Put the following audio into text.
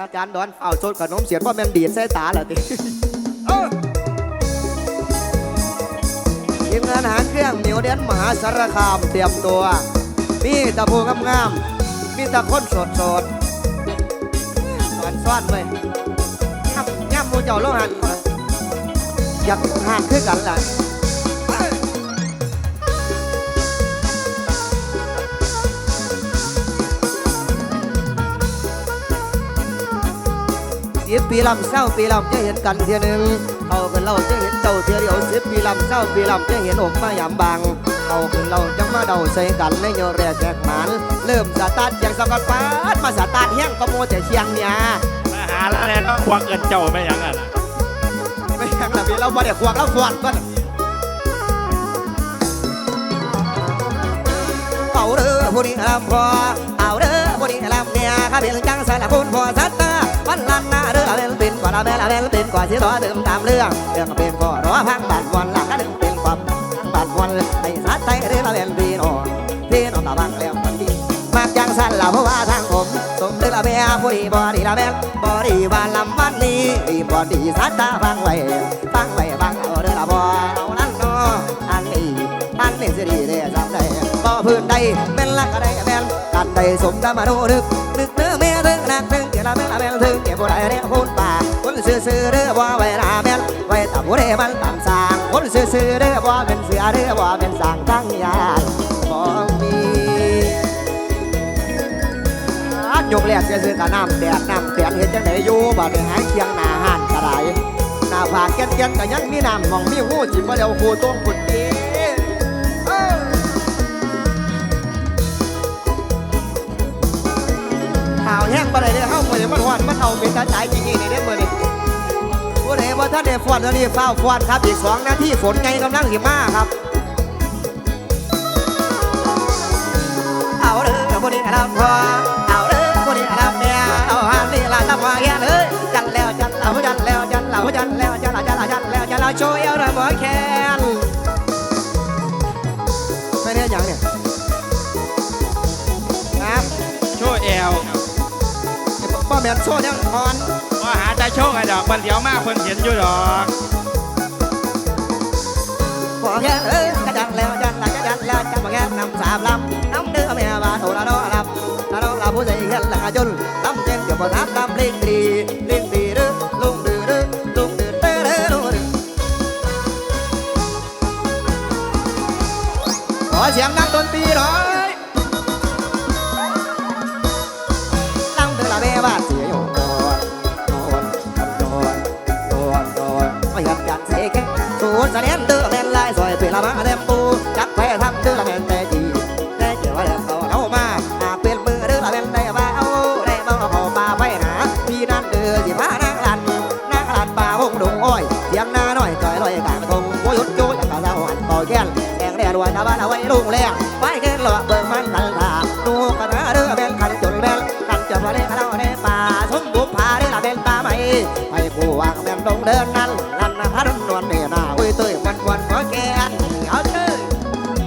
อาจารย์ดอนเอาสดขนมเสียนว่าแม่นดีดใส่ตาเหรอติเออทีมงานอาหารเครื่องเหนียวเด่นมหาสารคามเตรียมตัว มีตะพูงามๆมีตะคนสดสดๆสอนซ้อนเลยย่ำย่ำหมูเจ้าโลหันอยากหันคือกันล่ะ สิบปีลำเศร้าปีลำจะเห็นกันเทียหนึ่งเอาขึ้นเราจะเห็นเจ้าเทียเดียวสิบปีลำเศร้าปีลำจะเห็นผมมาหยำบังเอาขึ้นเราจะมาเดาใส่กันในโยแรกแจกหมันเริ่มสตาร์ทอย่างสกัดฟ้าดมาสตาร์ทแห้งก็โมแต่เชียงเนี่ยมาหาแล้วแน่เนาะควักเงินเจ้าไม่ยังอะนะไม่แห้งละพี่เราบ่ได้ขวางเราฟอนก่อนเอาเด้อผู้นี้ลำพอเอาเด้อผู้นี้ลำเนี่ยข้าเป็นจังสารคุณพอสัตตา วันลันหน้าเด้อละเป็นเป็นกว่าละแม่ละเป็นเป็นกว่าสิต่อเติมตามเรื่องเรื่องเป็นก็รอพังบานวันหลักก็ดึงเป็นความพังบานวันให้สัตย์ใจเด้อละเป็นพี่น้องพี่น้องตะบังแล้วมันดีมากจังสันละเพราะว่าทางผมสมเด้อละแม่ผู้ดีบ่ดีละแม่บ่ดีบ้านลำวันนี้ดีบ่ดีสัตตาฟังไว้ฟังไว้ฟังเอาเด้อละบ่เอานั้นเนาะอันนี้อันนี้สิดีเด้อจำได้บ่พื้นใดแม่นละก็ได้แม่นกันใดสมกรรมโนนึกนึก ถึงเก็บบ่ได้เด้อพูดป่าคนซื่อๆเด้อบ่ไว้ละแม่นไว้ตับบ่ได้มันตามสร้างคนซื่อๆเด้อบ่เป็นเสือเด้อบ่เป็นสร้างทั้งยานบ่มีอัดยกแรกจะซื้อกะน้ำแดดน้ำแตนเห็นจังไหนอยู่บ่ได้หางเคียงหน้าห้านกระไรหน้าผากแก่นๆก็ยังมีน้ำมองมีหูจิบ่เดียวคูต้งปุ่นตีเอ้อข่าวแห้งบ่ได้เด้อ มันหอนมันเอาเป็นตาใจจริงๆในเด็กเมื่อนี้ผู้ใดว่าท่านได้วอนตอนนี้เฝ้าฟอนครับอีกสองนาทีฝนไงกำลังหิมะครับ เอาเด้อบ่ได้ทำพอเอาเด้อบ่ได้ทำเนี่ยเอาหานนี่ลาทำว่าแก่เอ้ยจันแล้วจันเราจันแล้วจันเราจันแล้วจันเราจันเราจันแล้วจันเราโชว์เอวระเบิดแขนไม่ได้ยังเนี่ย แมนโซ่ยังอ่อนว่าหาจะโชว์ไอ้ดอกมันเดียวมากคนเห็นอยู่ดอกพอแค่เอ้ยจันแล้วจันแล้วจันแล้วจันพอแค่นำสามลำน้ำเดือแม่บาโทละโนลำละโนลำผู้ใจเห็นละจนลำเจนเกี่ยวกับน้ำลำลิงดีลิงดีเด้อลุงดื้อเด้อลุงดื้อเด้อเด้อลุงดื้อขอเสียงนักดนตรีหน่อยตั้ ยันสกสูนเสนียนเดือแม่นลายซอยเป็นละมาเต็มปูจักแพ้ทำเดือละแม่นแต่จีแต่เกี่ยวว่าเดี๋ยวเขาเอามาหาเป็นมือเดือละแม่นได้ว่าเอาได้มาเอาป่าไปหาพี่นั่นเดือสิพานางลันนางลันป่าหงดงอ้อยเสียงนาหน่อยจอยลอยกลางทงโอยดโจยกะเจ้าหันต่อแก้นแดงแดดวันตะวันเอาไว้ลุงแรงไว้เกินหลอเบิ่งมันตันตาดูกัน ผู้วางแม่นลงเดินนั่นนั่นฮารุนวลเนี่ย